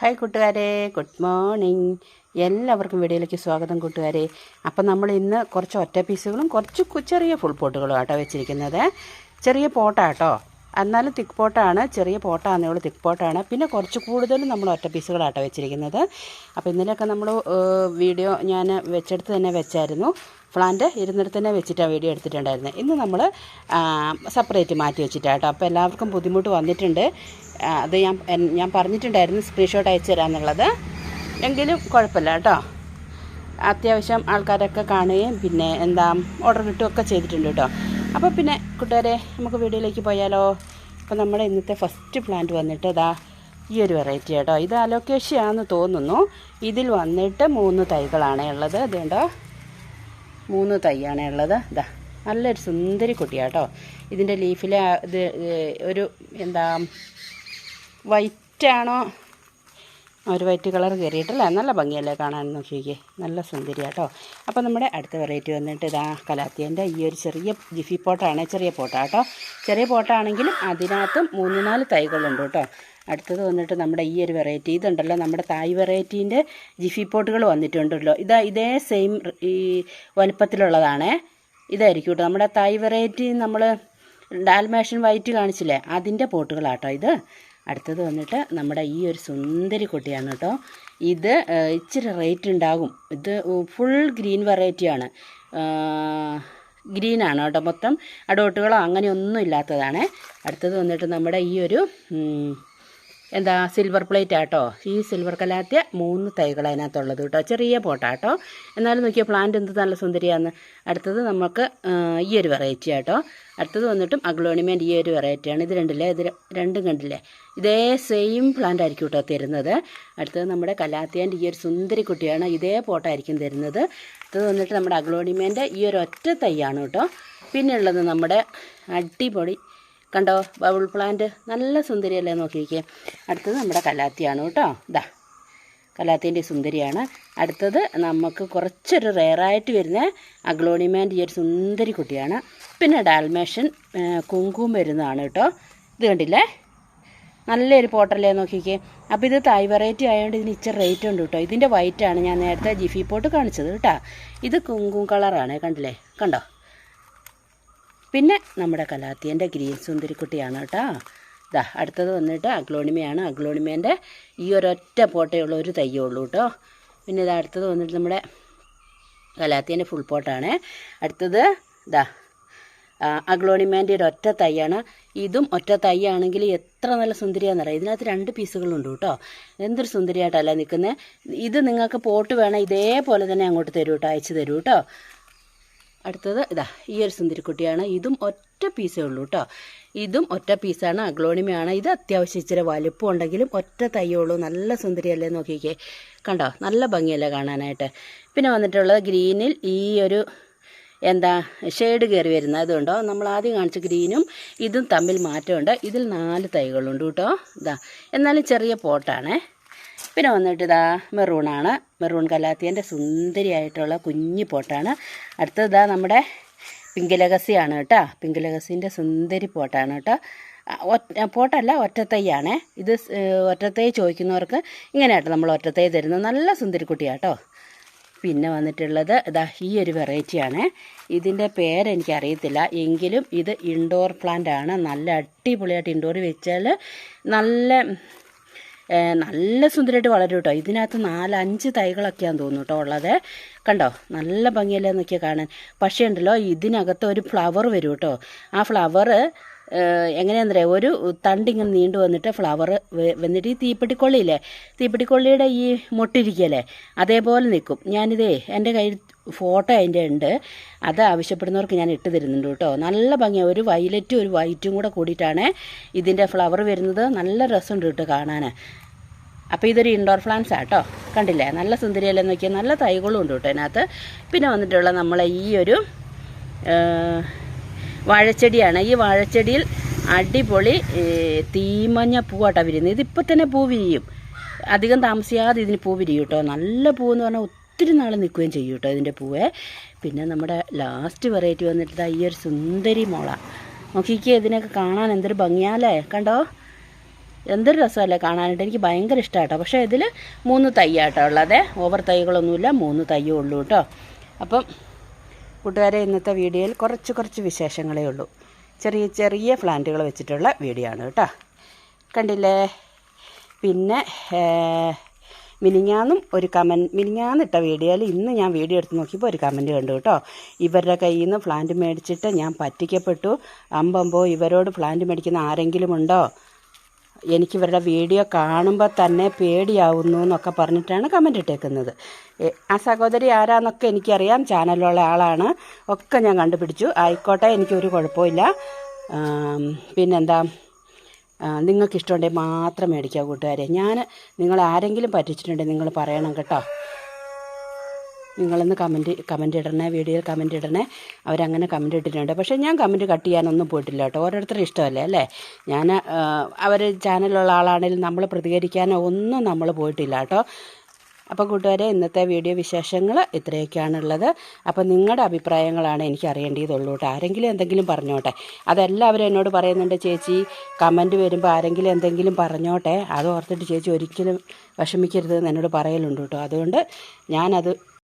Hi കൂട്ടുകാരെ. Good morning എല്ലാവർക്കും വീഡിയോയിലേക്ക് സ്വാഗതം കൂട്ടുകാരെ. അപ്പം നമ്മൾ ഇന്ന് കുറച്ച് ഒറ്റ പീസുകളും കുറച്ച് ചെറിയ ഫുൾ പോട്ടുകളും ആട്ടോ വെച്ചിരിക്കുന്നത്. ചെറിയ പോട്ടാട്ടോ എന്നാലും തിക്ക് പോട്ടാണ് ചെറിയ പോട്ടാന്നേ ഉള്ളൂ തിക്ക് പോട്ടാണ് പിന്നെ കുറച്ച് കൂടുതലും നമ്മൾ ഒറ്റ പീസുകളാട്ടോ വെച്ചിരിക്കുന്നത്. അപ്പോൾ ഇന്നലെയൊക്കെ നമ്മൾ വീഡിയോ ഞാൻ വെച്ചെടുത്ത് തന്നെ വെച്ചായിരുന്നു. പ്ലാന്റ് ഇരുന്നിടത്ത് തന്നെ വെച്ചിട്ടാണ് വീഡിയോ എടുത്തിട്ടുണ്ടായിരുന്നത് ഇന്ന് നമ്മൾ സെപ്പറേറ്റ് മാറ്റി വെച്ചിട്ടാട്ടോ. അപ്പോൾ എല്ലാവർക്കും ബുദ്ധിമുട്ട് വന്നിട്ടുണ്ട്. അത് ഞാൻ ഞാൻ പറഞ്ഞിട്ടുണ്ടായിരുന്നു സ്ക്രീൻഷോട്ട് അയച്ചു തരാമെന്നുള്ളത് എങ്കിലും കുഴപ്പമില്ല കേട്ടോ. അത്യാവശ്യം ആൾക്കാരൊക്കെ കാണുകയും പിന്നെ എന്താ ഓർഡർ കിട്ടുകയൊക്കെ ചെയ്തിട്ടുണ്ട് കേട്ടോ. അപ്പോൾ പിന്നെ കൂട്ടുകാരെ നമുക്ക് വീഡിയോയിലേക്ക് പോയാലോ? അപ്പോൾ നമ്മുടെ ഇന്നത്തെ ഫസ്റ്റ് പ്ലാന്റ് വന്നിട്ട് ഇതാ ഈ ഒരു വെറൈറ്റി കേട്ടോ ഇത് അലോക്കേഷ്യയാണെന്ന് തോന്നുന്നു. ഇതിൽ വന്നിട്ട് മൂന്ന് തൈകളാണ് ഉള്ളത്. അതുകൊണ്ടോ മൂന്ന് തൈയാണ് ഉള്ളത്. ഇതാ നല്ലൊരു സുന്ദരി കുട്ടിയാട്ടോ. ഇതിന്റെ ലീഫിലെ ഇത് ഒരു എന്താ വൈറ്റാണോ ഒരു വൈറ്റ് കളർ കയറിയിട്ടല്ലേ? നല്ല ഭംഗിയല്ലേ കാണാൻ നോക്കിക്കേ. നല്ല സുന്ദരിയാട്ടോ അപ്പോൾ നമ്മുടെ അടുത്ത വെറൈറ്റി വന്നിട്ട് ഇതാ കലാത്തിയന്റെ ഈ ഒരു ചെറിയ ജിഫി പോട്ടാണ് ചെറിയ പോട്ടാട്ടോ ചെറിയ പോട്ടാണെങ്കിലും അതിനകത്തും മൂന്ന് നാല് തൈകളുണ്ട് കേട്ടോ അടുത്തത് വന്നിട്ട് നമ്മുടെ ഈ ഒരു വെറൈറ്റി ഇതുണ്ടല്ലോ. നമ്മുടെ തായ് വെറൈറ്റീന്റെ ജിഫി പോട്ടുകൾ വന്നിട്ടുണ്ടല്ലോ. ഇതാ ഇതേ സെയിം ഈ വലുപ്പത്തിലുള്ളതാണേ. ഇതായിരിക്കും കേട്ടോ നമ്മുടെ തായ് വെറൈറ്റി നമ്മൾ ഡാൽമേഷൻ വൈറ്റ് കാണിച്ചില്ലേ? അതിന്റെ പോട്ടുകളാട്ടോ ഇത്. അടുത്തത് വന്നിട്ട് നമ്മുടെ ഈ ഒരു സുന്ദരി കുട്ടിയാണ് കേട്ടോ. ഇത് ഇച്ചിരി റേറ്റ് ഉണ്ടാകും. ഇത് ഫുൾ ഗ്രീൻ വെറൈറ്റിയാണ് ഗ്രീനാണ് കേട്ടോ. മൊത്തം അടോട്ടുകളോ അങ്ങനെയൊന്നും ഇല്ലാത്തതാണ്. അടുത്തത് വന്നിട്ട് നമ്മുടെ ഈ ഒരു എന്താ സിൽവർ പ്ലേറ്റ് ആട്ടോ ഈ സിൽവർ കലാത്തിയ മൂന്ന് തൈകൾ അതിനകത്തുള്ളത് കേട്ടോ ചെറിയ പോട്ടാട്ടോ എന്നാലും നോക്കിയാൽ പ്ലാന്റ് എന്ത് നല്ല സുന്ദരിയാന്ന്. അടുത്തത് നമുക്ക് ഈ ഒരു വെറൈറ്റി ആട്ടോ അടുത്തത് വന്നിട്ടും അഗ്ലോണിമേന്റെ ഈ ഒരു വെറൈറ്റിയാണ് ഇത് രണ്ടില്ലേ? ഇത് രണ്ടും കണ്ടില്ലേ? ഇതേ സെയിം പ്ലാന്റ് ആയിരിക്കും കേട്ടോ തരുന്നത്. അടുത്തത് നമ്മുടെ കലാത്തിയാന്റെ ഈ ഒരു സുന്ദരി കുട്ടിയാണ് ഇതേ പോട്ടായിരിക്കും തരുന്നത്. അടുത്തത് വന്നിട്ട് നമ്മുടെ അഗ്ലോണിമേന്റെ ഈ ഒരു ഒറ്റ തൈയാണ് കേട്ടോ പിന്നെയുള്ളത് നമ്മുടെ അടിപൊളി കണ്ടോ? ബബിൾ പ്ലാന്റ് നല്ല സുന്ദരിയല്ലേ നോക്കിയിരിക്കുക അടുത്തത് നമ്മുടെ കലാത്തിയാണ് കേട്ടോ. ഇതാ കലാത്തിന്റെ സുന്ദരിയാണ്. അടുത്തത് നമുക്ക് കുറച്ചൊരു റെയറായിട്ട് വരുന്ന അഗ്ലോണിമാന്റെ ഈ ഒരു സുന്ദരി കുട്ടിയാണ്. പിന്നെ ഡാൽമേഷൻ കുങ്കും വരുന്നതാണ് കേട്ടോ. ഇത് കണ്ടില്ലേ? നല്ലൊരു പോട്ടല്ലേ നോക്കിക്കേ. അപ്പോൾ ഇത് തായ് വെറൈറ്റി ആയതുകൊണ്ട് ഇതിന് ഇച്ചിരി റേറ്റ് ഉണ്ട് കേട്ടോ. ഇതിന്റെ വൈറ്റാണ് ഞാൻ നേരത്തെ ജിഫി പോട്ട് കാണിച്ചത് കേട്ടോ. ഇത് കുങ്കും കളറാണ് കണ്ടില്ലേ? കണ്ടോ? പിന്നെ നമ്മുടെ കലാത്തിയന്റെ ഗ്രീൻ സുന്ദരിക്കുട്ടിയാണ് കേട്ടോ. ഇതാ അടുത്തത് വന്നിട്ട് അഗ്ലോണിമയാണ്. അഗ്ലോണിമേന്റെ ഈ ഒരൊറ്റ പോട്ടയുള്ള ഒരു തയ്യേ ഉള്ളൂ കേട്ടോ. പിന്നെ ഇത് അടുത്തത് വന്നിട്ട് നമ്മുടെ കലാത്തിയന്റെ ഫുൾ പോട്ടാണ്. അടുത്തത് ഇതാ അഗ്ലോണിമേന്റെ ഒരു ഒറ്റ തൈയാണ് ഇതും ഒറ്റ തൈയാണെങ്കിൽ എത്ര നല്ല സുന്ദരിയാണെന്നറിയാം ഇതിനകത്ത് രണ്ട് പീസുകളുണ്ട് കേട്ടോ. എന്തൊരു സുന്ദരിയായിട്ടല്ല നിൽക്കുന്നത്? ഇത് നിങ്ങൾക്ക് പോട്ട് വേണം ഇതേപോലെ തന്നെ അങ്ങോട്ട് തരൂ കേട്ടോ അയച്ചു തരൂ കേട്ടോ. അടുത്തത് ഇതാ ഈ ഒരു സുന്ദരിക്കുട്ടിയാണ്. ഇതും ഒറ്റ പീസേ ഉള്ളൂ കേട്ടോ ഇതും ഒറ്റ പീസാണ് അഗ്ലോണിമയാണ്. ഇത് അത്യാവശ്യം ഇച്ചിരി വലുപ്പം ഉണ്ടെങ്കിലും ഒറ്റ തയ്യുള്ളൂ നല്ല സുന്ദരിയല്ലേ നോക്കിക്കേ. കണ്ടോ? നല്ല ഭംഗിയല്ലേ കാണാനായിട്ട്. പിന്നെ വന്നിട്ടുള്ളത് ഗ്രീനിൽ ഈ ഒരു എന്താ ഷെയ്ഡ് കയറി വരുന്ന അതുകൊണ്ടോ നമ്മൾ ആദ്യം കാണിച്ച ഗ്രീനും ഇതും തമ്മിൽ മാറ്റമുണ്ട്. ഇതിൽ നാല് തൈകളുണ്ട് കേട്ടോ ഇതാ എന്നാലും ചെറിയ പോട്ടാണേ. പിന്നെ വന്നിട്ട് ഇതാ മെറൂണാണ്. മെറൂൺ കലാത്തിയന്റെ സുന്ദരിയായിട്ടുള്ള കുഞ്ഞു പോട്ടാണ്. അടുത്തത് നമ്മുടെ പിങ്കലകസിയാണ് കേട്ടോ. പിങ്കലകസിന്റെ സുന്ദരി പോട്ടാണ് കേട്ടോ. പോട്ടല്ല ഒറ്റത്തൈയാണേ. ഇത് ഒറ്റത്തൈ ചോദിക്കുന്നവർക്ക് ഇങ്ങനെയാട്ടോ നമ്മൾ ഒറ്റത്തൈ തരുന്നത്. നല്ല സുന്ദരിക്കുട്ടിയാട്ടോ പിന്നെ വന്നിട്ടുള്ളത് ഇതാ ഈ ഒരു വെറൈറ്റിയാണ്. ഇതിന്റെ പേരെനിക്ക് അറിയത്തില്ല എങ്കിലും ഇത് ഇൻഡോർ പ്ലാന്റ് ആണ് നല്ല അടിപൊളിയായിട്ട് ഇൻഡോർ വെച്ചാൽ നല്ല നല്ല സുന്ദരമായിട്ട് വളരും കേട്ടോ. ഇതിനകത്ത് നാലഞ്ച് തൈകളൊക്കെയാന്ന് തോന്നുന്നു കേട്ടോ ഉള്ളത്. കണ്ടോ? നല്ല ഭംഗിയല്ലേ നോക്കിയാൽ കാണാൻ. പക്ഷേ ഉണ്ടല്ലോ ഇതിനകത്ത് ഒരു ഫ്ലവർ വരും കേട്ടോ. ആ ഫ്ലവർ എങ്ങനെയാണെന്നറിയാം ഒരു തണ്ടിങ്ങനെ നീണ്ടു വന്നിട്ട് ഫ്ലവർ വന്നിട്ട് ഈ തീപ്പെട്ടിക്കൊള്ളിയില്ലേ? തീപ്പെട്ടിക്കൊള്ളിയുടെ ഈ മൊട്ടിരിക്കല്ലേ? അതേപോലെ നിൽക്കും. ഞാനിതേ എന്റെ കയ്യിൽ ഫോട്ടോ അതിന്റെ ഉണ്ട്. അത് ആവശ്യപ്പെടുന്നവർക്ക് ഞാൻ ഇട്ട് തരുന്നുണ്ട് കേട്ടോ. നല്ല ഭംഗിയാണ് ഒരു വയലറ്റും ഒരു വൈറ്റും കൂടെ കൂടിയിട്ടാണ് ഇതിന്റെ ഫ്ലവർ വരുന്നത്. നല്ല രസമുണ്ട് കേട്ടോ കാണാൻ അപ്പോൾ ഇതൊരു ഇൻഡോർ പ്ലാന്റ്സ് ആട്ടോ. കണ്ടില്ലേ? നല്ല സുന്ദരിയല്ലേ നോക്കിയാൽ നല്ല തൈകളും ഉണ്ട് കേട്ടോ അതിനകത്ത് പിന്നെ വന്നിട്ടുള്ള നമ്മളെ ഈ ഒരു വാഴച്ചെടിയാണ്. ഈ വാഴച്ചെടിയിൽ അടിപൊളി തീമഞ്ഞ പൂവാട്ടാ വിരിയുന്നത്. ഇതിപ്പോൾ തന്നെ പൂ വിരിയും. അധികം താമസിയാതെ ഇതിന് പൂ വിരിയും കേട്ടോ. നല്ല പൂവെന്ന് പറഞ്ഞാൽ ഒത്തിരി നാൾ നിൽക്കുകയും ചെയ്യും കേട്ടോ ഇതിന്റെ പൂവേ. പിന്നെ നമ്മുടെ ലാസ്റ്റ് വെറൈറ്റി വന്നിട്ട് ഈ ഒരു സുന്ദരി മുള. നോക്കിക്കേ ഇതിനൊക്കെ കാണാൻ എന്തൊരു ഭംഗിയാലേ കണ്ടോ? എന്തൊരു രസമല്ലേ കാണാനായിട്ട്. എനിക്ക് ഭയങ്കര ഇഷ്ടമാട്ടോ പക്ഷേ ഇതിൽ മൂന്ന് തൈയാട്ടോ ഉള്ളതേ. ഓവർ തൈകളൊന്നുമില്ല മൂന്ന് തയ്യേ ഉള്ളൂ കേട്ടോ. അപ്പം കൂട്ടുകാരെ ഇന്നത്തെ വീഡിയോയിൽ കുറച്ച് കുറച്ച് വിശേഷങ്ങളേ ഉള്ളൂ. ചെറിയ ചെറിയ പ്ലാന്റുകൾ വെച്ചിട്ടുള്ള വീഡിയോ ആണ് കേട്ടോ. കണ്ടില്ലേ? പിന്നെ മിനിങ്ങാന്നും ഒരു കമന്റ് മിനിഞ്ഞാന്നിട്ട വീഡിയോയിൽ ഇന്ന് ഞാൻ വീഡിയോ എടുത്ത് നോക്കിയപ്പോൾ ഒരു കമന്റ് കണ്ടു കേട്ടോ. ഇവരുടെ കയ്യിൽ നിന്ന് പ്ലാന്റ് മേടിച്ചിട്ട് ഞാൻ പറ്റിക്കപ്പെട്ടു. അമ്പമ്പോ ഇവരോട് പ്ലാന്റ് മേടിക്കുന്ന ആരെങ്കിലും ഉണ്ടോ? എനിക്ക് ഇവരുടെ വീഡിയോ കാണുമ്പോൾ തന്നെ പേടിയാവുന്നു എന്നൊക്കെ പറഞ്ഞിട്ടാണ് കമന്റ് ഇട്ടേക്കുന്നത്. ആ സഹോദരി ആരാന്നൊക്കെ എനിക്കറിയാം. ചാനലിലുള്ള ആളാണ്. ഒക്കെ ഞാൻ കണ്ടുപിടിച്ചു. ആയിക്കോട്ടെ എനിക്കൊരു കുഴപ്പമില്ല. പിന്നെന്താ? നിങ്ങൾക്കിഷ്ടമുണ്ടെങ്കിൽ മാത്രം മേടിക്കുക കൂട്ടുകാരെ. ഞാൻ നിങ്ങൾ ആരെങ്കിലും പറ്റിച്ചിട്ടുണ്ടെങ്കിൽ നിങ്ങൾ പറയണം കേട്ടോ. നിങ്ങളൊന്ന് കമന്റ് കമന്റ് ഇടണേ വീഡിയോയിൽ കമന്റ് ഇടണേ. അവരങ്ങനെ കമന്റ് ഇട്ടിട്ടുണ്ട്. പക്ഷേ ഞാൻ കമന്റ് കട്ട് ചെയ്യാനൊന്നും പോയിട്ടില്ല കേട്ടോ. ഓരോരുത്തരുടെ ഇഷ്ടമല്ലേ അല്ലേ? ഞാൻ അവർ ചാനലുള്ള ആളാണെങ്കിലും നമ്മൾ പ്രതികരിക്കാനോ ഒന്നും നമ്മൾ പോയിട്ടില്ല കേട്ടോ. അപ്പോൾ കൂട്ടുകാരെ ഇന്നത്തെ വീഡിയോ വിശേഷങ്ങൾ ഇത്രയൊക്കെയാണുള്ളത്. അപ്പോൾ നിങ്ങളുടെ അഭിപ്രായങ്ങളാണ് എനിക്ക് അറിയേണ്ടതുള്ളൂ കേട്ടോ. ആരെങ്കിലും എന്തെങ്കിലും പറഞ്ഞോട്ടെ. അതെല്ലാവരും എന്നോട് പറയുന്നുണ്ട് ചേച്ചി കമന്റ് വരുമ്പോൾ ആരെങ്കിലും എന്തെങ്കിലും പറഞ്ഞോട്ടെ. അത് ഓർത്തിട്ട് ചേച്ചി ഒരിക്കലും വിഷമിക്കരുത് എന്നോട് പറയലുണ്ട് കേട്ടോ. അതുകൊണ്ട് ഞാനത്